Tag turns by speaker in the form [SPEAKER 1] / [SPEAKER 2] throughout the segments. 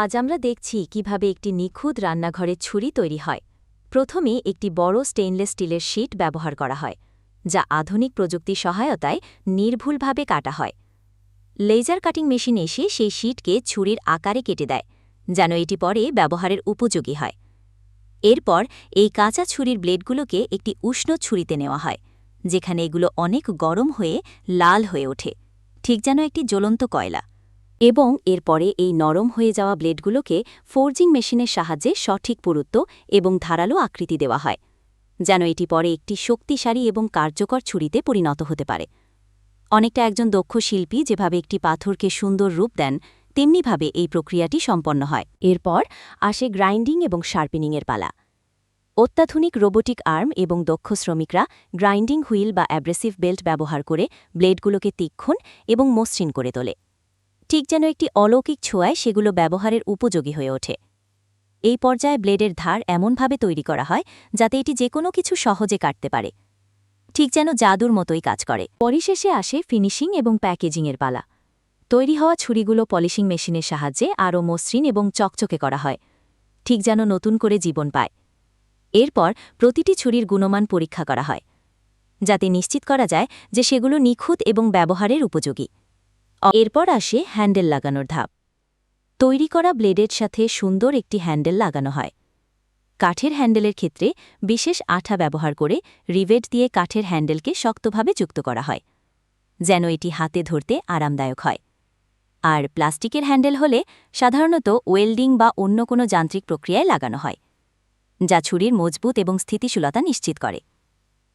[SPEAKER 1] আজ আমরা দেখছি কীভাবে একটি নিখুঁত রান্নাঘরের ছুরি তৈরি হয়। প্রথমে একটি বড় স্টেইনলেস স্টিলের শিট ব্যবহার করা হয়, যা আধুনিক প্রযুক্তির সহায়তায় নির্ভুলভাবে কাটা হয়। লেজার কাটিং মেশিন এসে সেই শিটকে ছুরির আকারে কেটে দেয়, যেন এটি পরে ব্যবহারের উপযোগী হয়। এরপর এই কাঁচা ছুরির ব্লেডগুলোকে একটি উষ্ণ ছুরিতে নেওয়া হয়, যেখানে এগুলো অনেক গরম হয়ে লাল হয়ে ওঠে, ঠিক যেন একটি জ্বলন্ত কয়লা। এবং এরপরে এই নরম হয়ে যাওয়া ব্লেডগুলোকে ফোর্জিং মেশিনের সাহায্যে সঠিক পুরুত্ব এবং ধারালো আকৃতি দেওয়া হয়, যেন এটি পরে একটি শক্তিশালী এবং কার্যকর ছুরিতে পরিণত হতে পারে। অনেকটা একজন দক্ষ শিল্পী যেভাবে একটি পাথরকে সুন্দর রূপ দেন, তেমনিভাবে এই প্রক্রিয়াটি সম্পন্ন হয়। এরপর আসে গ্রাইন্ডিং এবং শার্পেনিংয়ের পালা। অত্যাধুনিক রোবোটিক আর্ম এবং দক্ষ শ্রমিকরা গ্রাইন্ডিং হুইল বা অ্যাব্রেসিভ বেল্ট ব্যবহার করে ব্লেডগুলোকে তীক্ষণ এবং মসৃণ করে তোলে। ঠিক যেন একটি অলৌকিক ছোঁয়ায় সেগুলো ব্যবহারের উপযোগী হয়ে ওঠে। এই পর্যায়ে ব্লেডের ধার এমনভাবে তৈরি করা হয় যাতে এটি যে কোনো কিছু সহজে কাটতে পারে। ঠিক যেন জাদুর মতোই কাজ করে। পরিশেষে আসে ফিনিশিং এবং প্যাকেজিংয়ের পালা। তৈরি হওয়া ছুরিগুলো পলিশিং মেশিনের সাহায্যে আরও মসৃণ এবং চকচকে করা হয়। ঠিক যেন নতুন করে জীবন পায়। এরপর প্রতিটি ছুরির গুণমান পরীক্ষা করা হয়, যাতে নিশ্চিত করা যায় যে সেগুলো নিখুঁত এবং ব্যবহারের উপযোগী। এরপর আসে হ্যান্ডেল লাগানোর ধাপ। তৈরি করা ব্লেডের সাথে সুন্দর একটি হ্যান্ডেল লাগানো হয়। কাঠের হ্যান্ডেলের ক্ষেত্রে বিশেষ আঠা ব্যবহার করে রিভেট দিয়ে কাঠের হ্যান্ডেলকে শক্তভাবে যুক্ত করা হয়, যেন এটি হাতে ধরতে আরামদায়ক হয়। আর প্লাস্টিকের হ্যান্ডেল হলে সাধারণত ওয়েল্ডিং বা অন্য কোনো যান্ত্রিক প্রক্রিয়ায় লাগানো হয়, যা ছুরির মজবুত এবং স্থিতিশীলতা নিশ্চিত করে।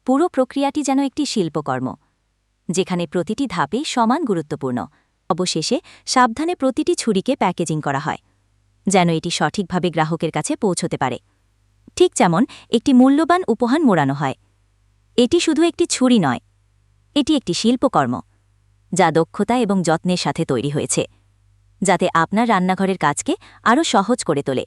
[SPEAKER 1] পুরো প্রক্রিয়াটি যেন একটি শিল্পকর্ম। যেখানে প্রতিটি ধাপে সমান গুরুত্বপূর্ণ। অবশেষে, সাবধানে প্রতিটি ছুরিকে প্যাকেজিং করা হয়, যেন এটি সঠিকভাবে গ্রাহকের কাছে পৌঁছতে পারে। ঠিক যেমন, একটি মূল্যবান উপহার মোড়ানো হয়। এটি শুধু একটি ছুরি নয়, এটি একটি শিল্পকর্ম, যা দক্ষতা এবং যত্নের সাথে তৈরি হয়েছে, যাতে আপনার রান্নাঘরের কাজকে আরও সহজ করে তোলে।